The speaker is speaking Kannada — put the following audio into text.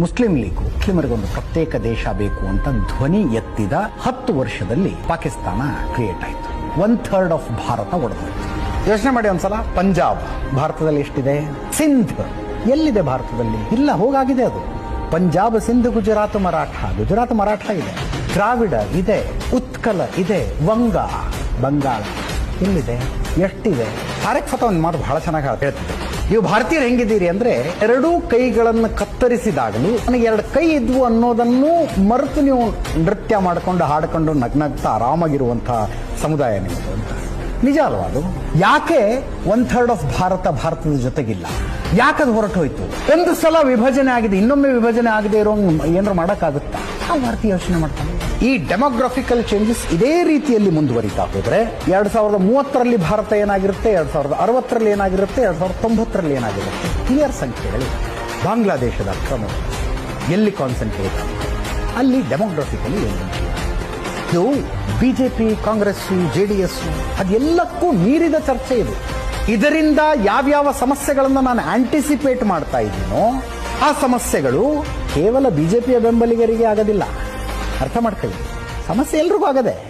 ಮುಸ್ಲಿಂ ಲೀಗು, ಮುಸ್ಲಿಮರಿಗೊಂದು ಪ್ರತ್ಯೇಕ ದೇಶ ಬೇಕು ಅಂತ ಧ್ವನಿ ಎತ್ತಿದ ಹತ್ತು ವರ್ಷದಲ್ಲಿ ಪಾಕಿಸ್ತಾನ ಕ್ರಿಯೇಟ್ ಆಯಿತು. ಒನ್ ಥರ್ಡ್ ಆಫ್ ಭಾರತ ಒಡೆದೋಯ್ತು. ಯೋಚನೆ ಮಾಡಿ ಒಂದ್ಸಲ, ಪಂಜಾಬ್, ಭಾರತದಲ್ಲಿ ಎಷ್ಟಿದೆ? ಸಿಂಧ್. ಎಲ್ಲಿದೆ ಭಾರತದಲ್ಲಿ? ಇಲ್ಲ, ಹೋಗಾಗಿದೆ ಅದು. ಪಂಜಾಬ್, ಸಿಂಧ್, ಗುಜರಾತ್, ಮರಾಠ ಗುಜರಾತ್, ಮರಾಠ ಇದೆ. ದ್ರಾವಿಡ ಇದೆ, ಉತ್ಕಲ ಇದೆ, ವಂಗ, ಬಂಗಾಳ. ಎಲ್ಲಿದೆ? ಎಷ್ಟಿದೆ? ತಾರಿಕ್ ಫತ ಒಂದು ಮಾತು ಬಹಳ ಚೆನ್ನಾಗಿ ಹೇಳ್ತಿದ್ದೆ ನೀವು ಭಾರತೀಯರು ಹೆಂಗಿದ್ದೀರಿ ಅಂದ್ರೆ ಎರಡೂ ಕೈಗಳನ್ನು ಕತ್ತರಿಸಿದಾಗಲೂ ನನಗೆ ಎರಡು ಕೈ ಇದ್ವು ಅನ್ನೋದನ್ನು ಮರೆತು ನೀವು ನೃತ್ಯ ಮಾಡಿಕೊಂಡು ಹಾಡಿಕೊಂಡು ನಗ್ನಗ್ತಾ ಆರಾಮಾಗಿರುವಂತಹ ಸಮುದಾಯ ನಿಮ್ಮದು ಅಂತ. ನಿಜ ಅಲ್ವಾ ಅದು? ಯಾಕೆ ಒನ್ ಥರ್ಡ್ ಆಫ್ ಭಾರತ ಭಾರತದ ಜೊತೆಗಿಲ್ಲ? ಯಾಕದು ಹೊರಟು ಹೋಯ್ತು? ಒಂದು ಸಲ ವಿಭಜನೆ ಆಗಿದೆ, ಇನ್ನೊಮ್ಮೆ ವಿಭಜನೆ ಆಗದೆ ಇರೋ ಏನಾರು ಮಾಡೋಕ್ಕಾಗುತ್ತಾ? ಆ ಭಾರತೀಯ ಯೋಚನೆ ಮಾಡ್ತಾನೆ ಈ ಡೆಮೋಗ್ರಫಿಕಲ್ ಚೇಂಜಸ್ ಇದೇ ರೀತಿಯಲ್ಲಿ ಮುಂದುವರಿತಾ ಹೋದ್ರೆ ಎರಡ್ ಸಾವಿರದ ಮೂವತ್ತರಲ್ಲಿ ಭಾರತ ಏನಾಗಿರುತ್ತೆ, ಎರಡ್ ಸಾವಿರದ ಅರವತ್ತರಲ್ಲಿ ಏನಾಗಿರುತ್ತೆ, ಎರಡ್ ಸಾವಿರದ ತೊಂಬತ್ತರಲ್ಲಿ ಏನಾಗಿರುತ್ತೆ? ಕ್ಲಿಯರ್ ಸಂಖ್ಯೆಗಳು. ಬಾಂಗ್ಲಾದೇಶದ ಅಕ್ರಮ. ಎಲ್ಲಿ ಕಾನ್ಸಂಟ್ರೇಟ್ ಅಲ್ಲಿ ಡೆಮೋಗ್ರಫಿಕಲಿ ಏನು ಇದು BJP Congress J D S ಅದೆಲ್ಲಕ್ಕೂ ಮೀರಿದ ಚರ್ಚೆ ಇದು. ಇದರಿಂದ ಯಾವ್ಯಾವ ಸಮಸ್ಯೆಗಳನ್ನು ನಾನು ಆಂಟಿಸಿಪೇಟ್ ಮಾಡ್ತಾ ಇದ್ದೀನೋ, ಆ ಸಮಸ್ಯೆಗಳು ಕೇವಲ ಬಿಜೆಪಿಯ ಬೆಂಬಲಿಗರಿಗೆ ಆಗೋದಿಲ್ಲ. ಅರ್ಥ ಮಾಡ್ಕೊಳ್ಳಿ. ಸಮಸ್ಯೆ ಎಲ್ರಿಗೂ ಆಗದೆ.